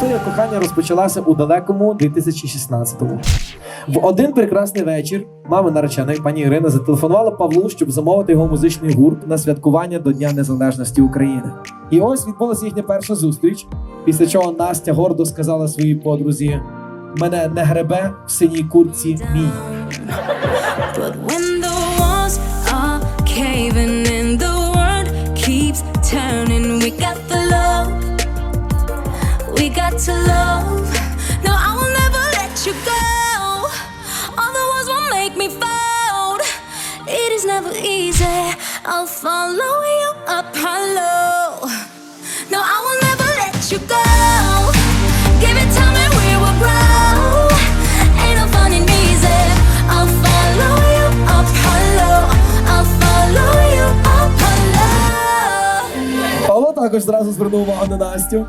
історія кохання розпочалася у далекому 2016-му. В один прекрасний вечір мама нареченої пані Ірина зателефонувала Павлу, щоб замовити його музичний гурт на святкування до Дня Незалежності України. І ось відбулася їхня перша зустріч. Після чого Настя гордо сказала своїй подрузі: мене не гребе в синій куртці мій. to love. No, I will never let you go. All the walls will make me fold. It is never easy. I'll follow you up hello. No, I will never let you go. Give it time and we will grow. Ain't no fun and easy. I'll follow you up hello. I'll follow you up hello. Павло також зразу звернув увагу на Настю.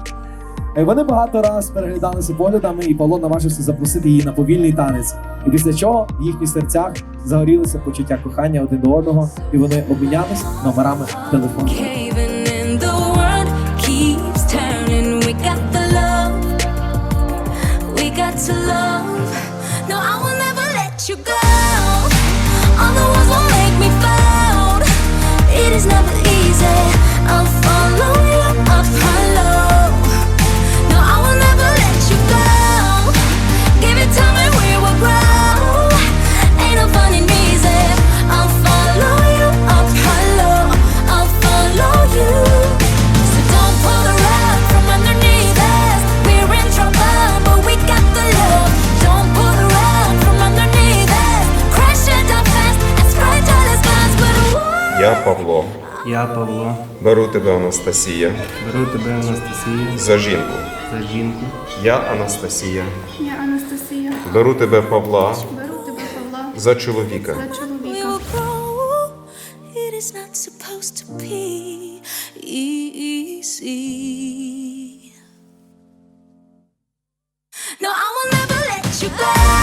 Вони багато раз переглядалися поглядами, і Павло наважився запросити її на повільний танець. І після чого в їхніх серцях загорілося почуття кохання один до одного, і вони обмінялись номерами телефону. Я, Павло, беру тебе, Анастасія, беру тебе, Анастасія, за жінку. за жінку. Я, Анастасія, Я Анастасія. беру тебе, Павла, Беру тебе, Павла, за чоловіка. за чоловіка. will No, I will never let you go.